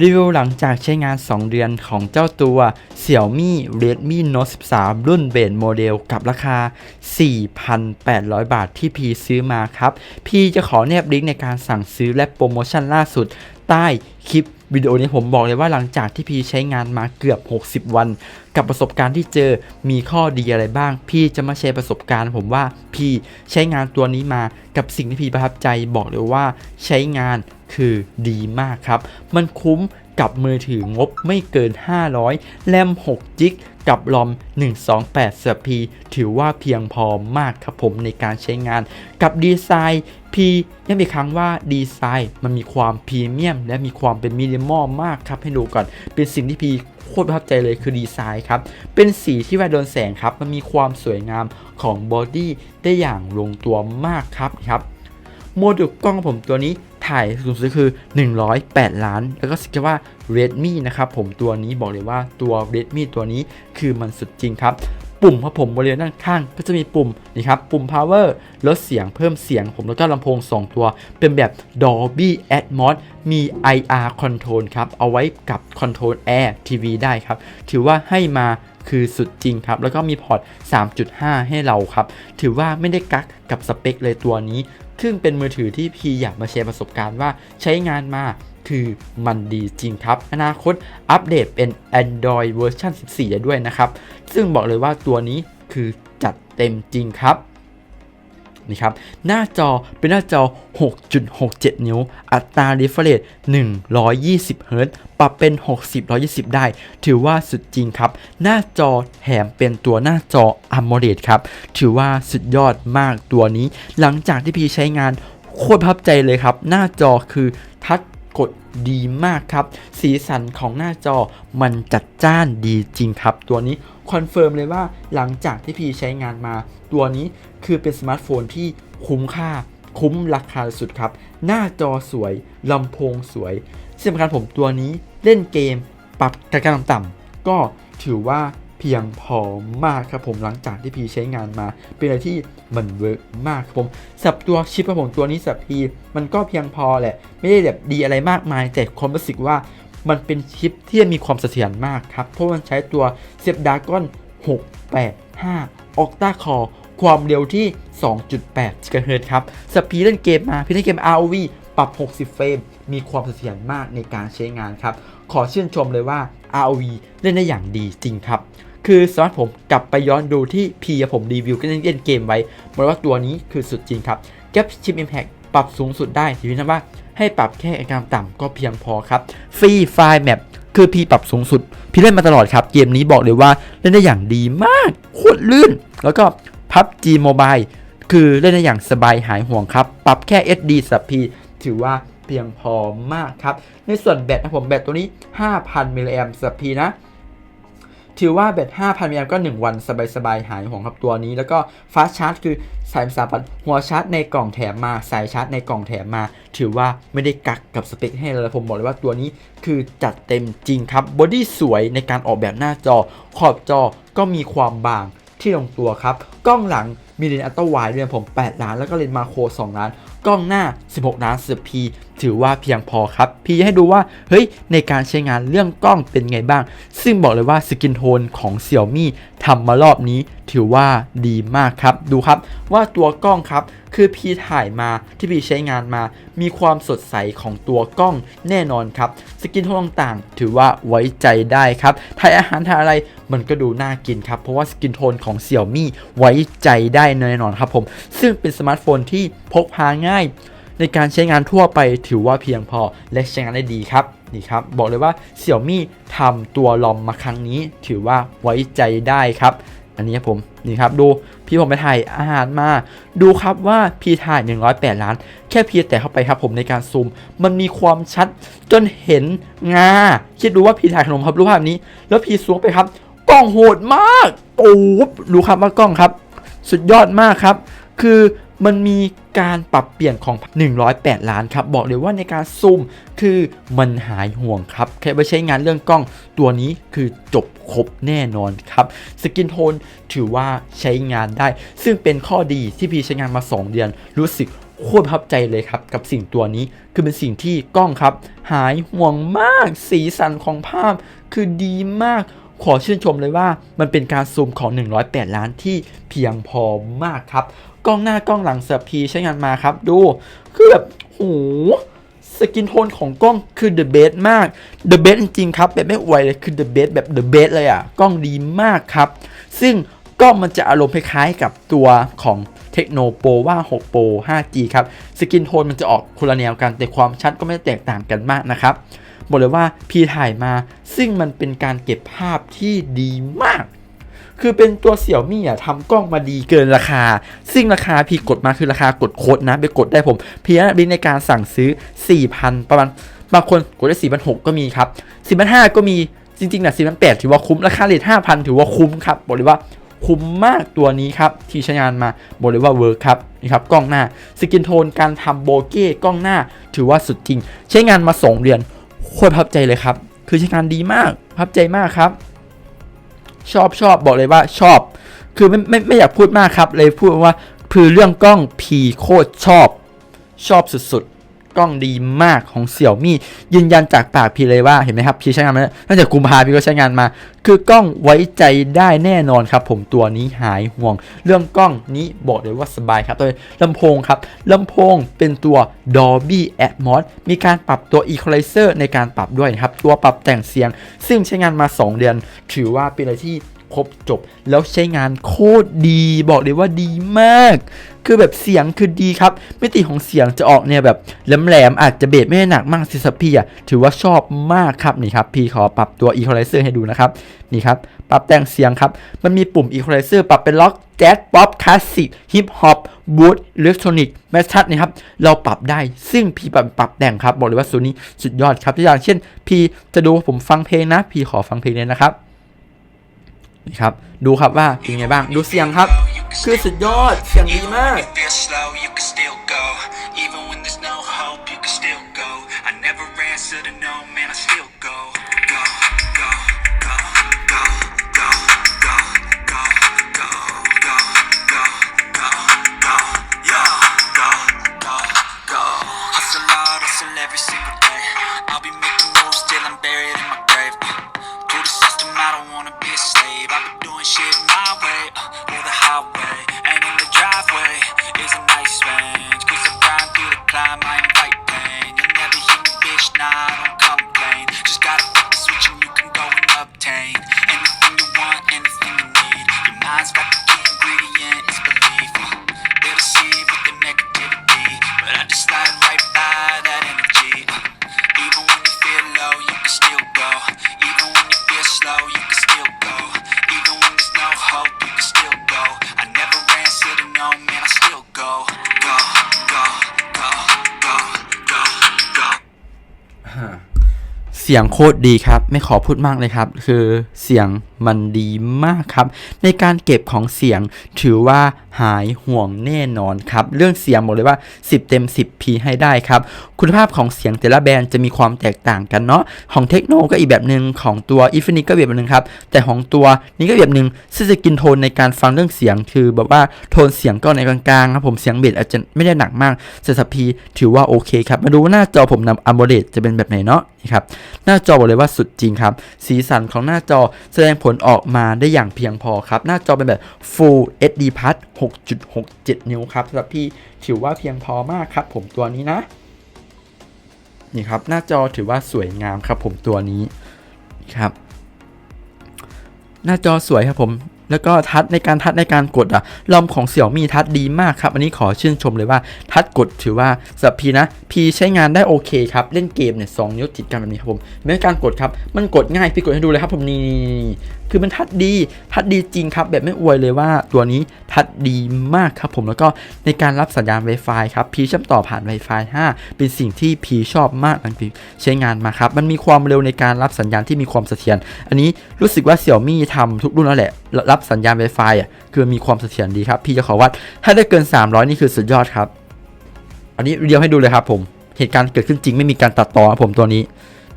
รีวิวหลังจากใช้งาน 2 เดือนของเจ้าตัว Xiaomi Redmi Note 13 รุ่นเบนโมเดลกับราคา 4,800 บาทที่พีซื้อมาครับ พีจะขอแนบลิงก์ในการสั่งซื้อและโปรโมชั่นล่าสุดใต้คลิป วิดีโอนี้ผมบอกเลยว่าหลังจากที่พี่ใช้งานมาเกือบ 60 วัน กับประสบการณ์ที่เจอมีข้อดีอะไรบ้าง พี่จะมาแชร์ประสบการณ์ ผมว่าพี่ใช้งานตัวนี้มากับสิ่งที่พี่ประทับใจบอกเลยว่าใช้งานคือดีมากครับ มันคุ้มกับมือถืองบไม่เกิน 500 แรม6จิก กับรอม 128สปีถือว่าเพียงพอมากครับผมในการใช้งาน กับดีไซน์พีย้ำอีกครั้งว่าดีไซน์มันมีความพรีเมียม และมีความเป็นมินิมอลมากครับให้ดูก่อน เป็นสิ่งที่พีโคตรประทับใจเลยคือดีไซน์ครับ เป็นสีที่เวลาโดนแสงครับ มันมีความสวยงามของบอดี้ได้อย่างลงตัวมากครับครับโมดูลกล้องผมตัวนี้ ถ่ายสูงสุดคือ 108 ล้าน แล้วก็สกิลว่า Redmi นะครับผมตัวนี้บอกเลยว่าตัว Redmi ตัวนี้คือมันสุดจริงครับ ปุ่มครับผมบริเวณด้านข้างก็จะมีปุ่มนี่ครับปุ่ม power ลดเสียงเพิ่มเสียงผมแล้วก็ลำโพง 2 ตัว เป็นแบบ Dolby Atmos มี IR Control ครับ เอาไว้กับ Control Air TV ได้ครับ ถือว่าให้มาคือสุดจริงครับ แล้วก็มีพอร์ต 3.5 ให้เราครับ ถือว่าไม่ได้กักกับสเปคเลยตัวนี้ ซึ่งเป็นมือถือที่พีอยากมาแชร์ประสบการณ์ว่าใช้งานมาคือมันดีจริงครับ อนาคตอัปเดตเป็น Android เวอร์ชัน14 ด้วยนะครับ ซึ่งบอกเลยว่าตัวนี้คือจัดเต็มจริงครับ นะครับ หน้าจอเป็นหน้าจอ 6.67 นิ้ว อัตรา refresh 120เฮิรต์ปรับเป็น 60 120 ได้ ถือว่าสุดจริงครับ หน้าจอแถมเป็นตัวหน้าจอ AMOLED ครับ ถือว่าสุดยอดมากตัวนี้ หลังจากที่พี่ใช้งานโคตรพับใจเลยครับ หน้าจอคือทัช กดดีมากครับ สีสันของหน้าจอมันจัดจ้านดีจริงครับ ตัวนี้คอนเฟิร์มเลยว่าหลังจากที่พี่ใช้งานมา ตัวนี้คือเป็นสมาร์ทโฟนที่คุ้มค่า คุ้มราคาสุดครับ หน้าจอสวยลำโพงสวยที่สำคัญผมตัวนี้เล่นเกม ปรับกระกำต่ำก็ถือว่า พียงพอมากครับผมหลังจากที่พีใช้งานมา เป็นอะไรที่มันเวิร์กมากครับผมสับตัวชิปครับผมตัวนี้สับพีมันก็เพียงพอแหละ ไม่ได้แบบดีอะไรมากมาย แต่ความรู้สึกว่ามันเป็นชิปที่มีความเสถียรมากครับ เพราะมันใช้ตัวเซฟดากอน685 Octa Core ความเร็วที่ 2.8 GHz ครับสปีดเล่นเกมมาพี่เล่นเกม ROV ปรับ 60 เฟรม มีความเสถียรมากในการใช้งานครับ ขอชื่นชมเลยว่า ROV เล่นได้อย่างดีจริงครับ คือสามารถผมกลับไปย้อนดูที่พีผมรีวิวก็เล่นเกมไว้บอกว่าตัวนี้คือสุดจริงครับแก p ชิป Impact ปรับสูงสุดได้ถือนะว่าให้ปรับแค่กางต่ำก็เพียงพอครับฟรีไฟล์แมปคือพีปรับสูงสุด พี่เล่นมาตลอดครับ เกมนี้บอกเลยว่าเล่นได้อย่างดีมากโคตรลื่น แล้วก็ PUBG Mobile คือเล่นได้อย่างสบายหายห่วงครับ ปรับแค่ SD สับพีถือว่าเพียงพอมากครับ ในส่วนแบตนะผมแบตตัวนี้ 5,000มิลลิแอมป์สับพีนะ ถือว่าแบต5,000มิลลิแอมป์ก็ 1 วันสบายๆ หายห่วงครับตัวนี้ แล้วก็ฟาสชาร์จคือสายสามพันหัวชาร์จในกล่องแถมมา สายชาร์จในกล่องแถมมา ถือว่าไม่ได้กักกับสเปคให้เลยผมบอกเลยว่าตัวนี้คือจัดเต็มจริงครับบอดี้สวยในการออกแบบหน้าจอ ขอบจอก็มีความบางที่ลงตัวครับ กล้องหลังมีเลนส์อัลตร้าไวด์ด้วยผม 8 ล้าน แล้วก็เลนส์มาโคร 2 ล้าน กล้องหน้า 16 ล้าน 10 p ถือว่าเพียงพอครับ พี่ให้ดูว่าเฮ้ยในการใช้งานเรื่องกล้องเป็นไงบ้าง ซึ่งบอกเลยว่าสกินโทนของ Xiaomi ทำมารอบนี้ถือว่าดีมากครับ ดูครับว่าตัวกล้องครับ คือพี่ถ่ายมาที่พี่ใช้งานมา มีความสดใสของตัวกล้องแน่นอนครับ สกินโทนต่างๆ ถือว่าไว้ใจได้ครับถ่ายอาหารถ่ายอะไรมันก็ดูน่ากินครับ เพราะว่าสกินโทนของ Xiaomi ไว้ใจได้แน่นอนครับผม ซึ่งเป็นสมาร์ทโฟนที่พกพาง่าย ในการใช้งานทั่วไปถือว่าเพียงพอและใช้งานได้ดีครับนี่ครับบอกเลยว่า Xiaomi ทำตัวลอมมาครั้งนี้ ถือว่าไว้ใจได้ครับ อันนี้ครับผมนี่ครับดูพี่ผมไปถ่ายอาหารมา ดูครับว่าพี่ถ่าย 108 ล้าน แค่พี่แต่เข้าไปครับผมในการซูม มันมีความชัดจนเห็นงาคิดดูว่าพี่ถ่ายขนมครับรูปภาพนี้ แล้วพี่ซูมไปครับ กล้องโหดมากโอ้ดูครับว่ากล้องครับ สุดยอดมากครับ คือ มันมีการปรับเปลี่ยนของ 108 ล้านครับ บอกเลยว่าในการซูมคือมันหายห่วงครับ แค่ไปใช้งานเรื่องกล้องตัวนี้คือจบครบแน่นอนครับ สกินโทนถือว่าใช้งานได้ ซึ่งเป็นข้อดีที่พี่ใช้งานมา 2 เดือน รู้สึกโคตรประทับใจเลยครับ กับสิ่งตัวนี้คือเป็นสิ่งที่กล้องครับ หายห่วงมาก สีสันของภาพ คือดีมากขอชื่นชมเลยว่ามันเป็นการซูมของ 108 ล้านที่เพียงพอมากครับ กล้องหน้ากล้องหลังเสับพีใช้งานมาครับ ดูคือแบบโหสกินโทนของกล้องคือ the best มาก the best จริงๆครับ แบบไม่อวเลยคือ the best แบบ the best เลยอะ กล้องดีมากครับ ซึ่งกล้องมันจะอารมณ์คล้ายๆกับตัวของเทคโนโปรว่า6 Pro 5G ครับ สกินโทนมันจะออกคนละแนวกัน แต่ความชัดก็ไม่แตกต่างกันมากนะครับ บอกเลยว่าพี่ถ่ายมา ซึ่งมันเป็นการเก็บภาพที่ดีมาก คือเป็นตัวเสี่ยวมี่อะทำกล้องมาดีเกินราคา ซึ่งราคาพี่กดมาคือราคากดโค้ดนะไปกดได้ผมพี่ลิงในการสั่งซื้อ 4,000 ประมาณบางคนกดได้4,600ก็มีครับ4,500ก็มีจริงๆนะ4,800ถือว่าคุ้มราคาเลท5,000 ถือว่าคุ้มครับบอกเลยว่าคุ้มมากตัวนี้ครับ ที่ใช้งานมาบอกเลยว่าเวิร์คครับนี่ครับกล้องหน้าสกินโทนการทำโบเก้กล้องหน้า ถือว่าสุดจริง ใช้งานมา 2 เดือนโคตรประทับใจเลยครับ คือใช้งานดีมากประทับใจมากครับ ชอบชอบบอกเลยว่าชอบ คือไม่ไม่ไม่อยากพูดมากครับ เลยพูดว่าคือเรื่องกล้องพีโคตรชอบ ชอบสุดๆ กล้องดีมากของเสี่ยวมี่ยืนยันจากปากพี่เลยว่าเห็นไหมครับพี่ใช้งานมาตั้งแต่กุมภาพี่ก็ใช้งานมา คือกล้องไว้ใจได้แน่นอนครับ ผมตัวนี้หายห่วง เรื่องกล้องนี้บอกเลยว่าสบายครับตัวลำโพงครับลำโพงเป็นตัว Dolby Atmos มีการปรับตัว Equalizer ในการปรับด้วยนะครับ ตัวปรับแต่งเสียง ซึ่งใช้งานมา 2 เดือน ถือว่าเป็นอะไรที่ครบจบ แล้วใช้งานโคตรดีบอกเลยว่าดีมาก คือแบบเสียงคือดีครับมิติของเสียงจะออกเนี่ยแบบแหลมๆอาจจะเบสไม่หนักมากสิสพี่อะถือว่าชอบมากครับนี่ครับ พี่ขอปรับตัว Equalizer ให้ดูนะครับนี่ครับปรับแต่งเสียงครับ มันมีปุ่ม Equalizer ปรับเป็นล็อกแจ๊สป๊อปคลาสสิกฮิปฮอปบูทอิเล็กทรอนิกส์แมสชัดนี่ครับ เราปรับได้ซึ่งพี่ปรับปรับแต่งครับ บอกเลยว่าสูนี้สุดยอดครับตัวอย่างเช่น พี่จะดูผมฟังเพลงนะ พี่ขอฟังเพลงเลยนะครับ นี่ครับดูครับว่าเป็นไงบ้างดูเสียงครับ คือสุดยอดเสียงดีมาก never answer to no man, I still เสียงโคตรดีครับ ไม่ขอพูดมากเลยครับ คือเสียงมันดีมากครับ ในการเก็บของเสียงถือว่าหายห่วงแน่นอนครับ เรื่องเสียงบอกเลยว่า 10 เต็ม 10 P ให้ได้ครับ คุณภาพของเสียงแต่ละแบรนด์จะมีความแตกต่างกันเนาะของเทคโนก็อีกแบบหนึ่งของตัว i n f i n i t ก็แบบหนึ่งครับแต่ของตัวนี้ก็แบบหนึ่งซึ่งจะกินโทนในการฟังเรื่องเสียง คือแบบว่าโทนเสียงก็ในกลางๆครับผมเสียงเบสอาจจะไม่ได้หนักมากแต่สัพีถือว่าโอเคครับมาดูหน้าจอผมนำ AMOLED จะเป็นแบบไหนเนาะ ครับ หน้าจอบอกเลยว่าสุดจริงครับ สีสันของหน้าจอแสดงผลออกมาได้อย่างเพียงพอครับ หน้าจอเป็นแบบ Full HD Plus 6.67 นิ้วครับสำหรับพี่ถือว่าเพียงพอมากครับ ผมตัวนี้นะ นี่ครับ หน้าจอถือว่าสวยงามครับ ผมตัวนี้ครับ หน้าจอสวยครับผม แล้วก็ทัดในการทัดในการกดอะลอมของเสี่ยวมีทัดดีมากครับ อันนี้ขอชื่นชมเลยว่าทัดกดถือว่าสำหรับพีนะพีใช้งานได้โอเคครับ เล่นเกมเนี่ยสองนิ้วติดกันแบบนี้ครับผมเม่อการกดครับ มันกดง่ายพี่กดให้ดูเลยครับผมนี่ คือมันทัชดี ทัชดีจริงครับแบบไม่อวยเลยว่าตัวนี้ทัชดีมากครับผมแล้วก็ในการรับสัญญาณ Wi-Fi ครับพีเชื่อมต่อผ่าน Wi-Fi 5 เป็นสิ่งที่พีชอบมากอันพีใช้งานมาครับ มันมีความเร็วในการรับสัญญาณที่มีความเสถียรอันนี้รู้สึกว่าเสี่ยวมี่ทำทุกรุ่นแล้วแหละ รับสัญญาณ Wi-Fi อะคือมีความเสถียรดีครับ พี่จะขอวัดถ้าได้เกิน 300 นี่คือสุดยอดครับ อันนี้เรียวให้ดูเลยครับผมเหตุการณ์เกิดขึ้นจริงไม่มีการตัดต่อครับผมตัวนี้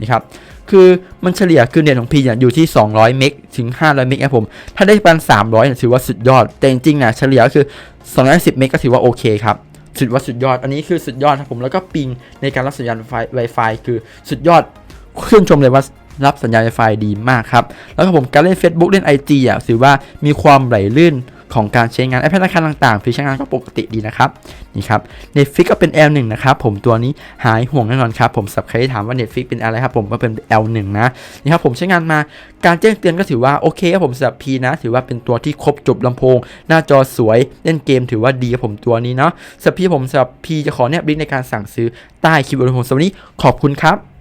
นี่ครับ คือมันเฉลี่ยคือเน็ตของพีเนี่ยอยู่ที่ 200 เมกถึง 500 เมกครับผม ถ้าได้ประมาณ300เนี่ยถือว่าสุดยอด แต่จริงๆนะเฉลี่ยก็คือ 210 เมกก็ถือว่าโอเคครับสุดว่าสุดยอด อันนี้คือสุดยอดครับผม แล้วก็ปิงในการรับสัญญาณไฟ Wi-Fi คือสุดยอดชื่นชมเลยว่ารับสัญญาณ Wi-Fi ดีมากครับ แล้วก็ผมการเล่น Facebook เล่น IG อะถือว่ามีความไหลลื่น ของการใช้งานแอปพลิเคชันต่างๆฟีเจอร์งานก็ปกติดีนะครับนี่ครับ Netflix ก็เป็น L1 นะครับผมตัวนี้หายห่วงแน่นอนครับผมสับใครที่ถามว่า Netflix เป็นอะไรครับผมก็เป็น L1 นะนี่ครับผมใช้งานมาการแจ้งเตือนก็ถือว่าโอเคครับผมสำหรับ P นะ ถือว่าเป็นตัวที่ครบจบลำโพง หน้าจอสวยเล่นเกมถือว่าดีครับผมตัวนี้เนาะสำหรับพี่ผมสำหรับ P จะขอเนี่ยบลิงก์ในการสั่งซื้อใต้คลิปวิดีโอผมสำหรับวันนี้ขอบคุณครับ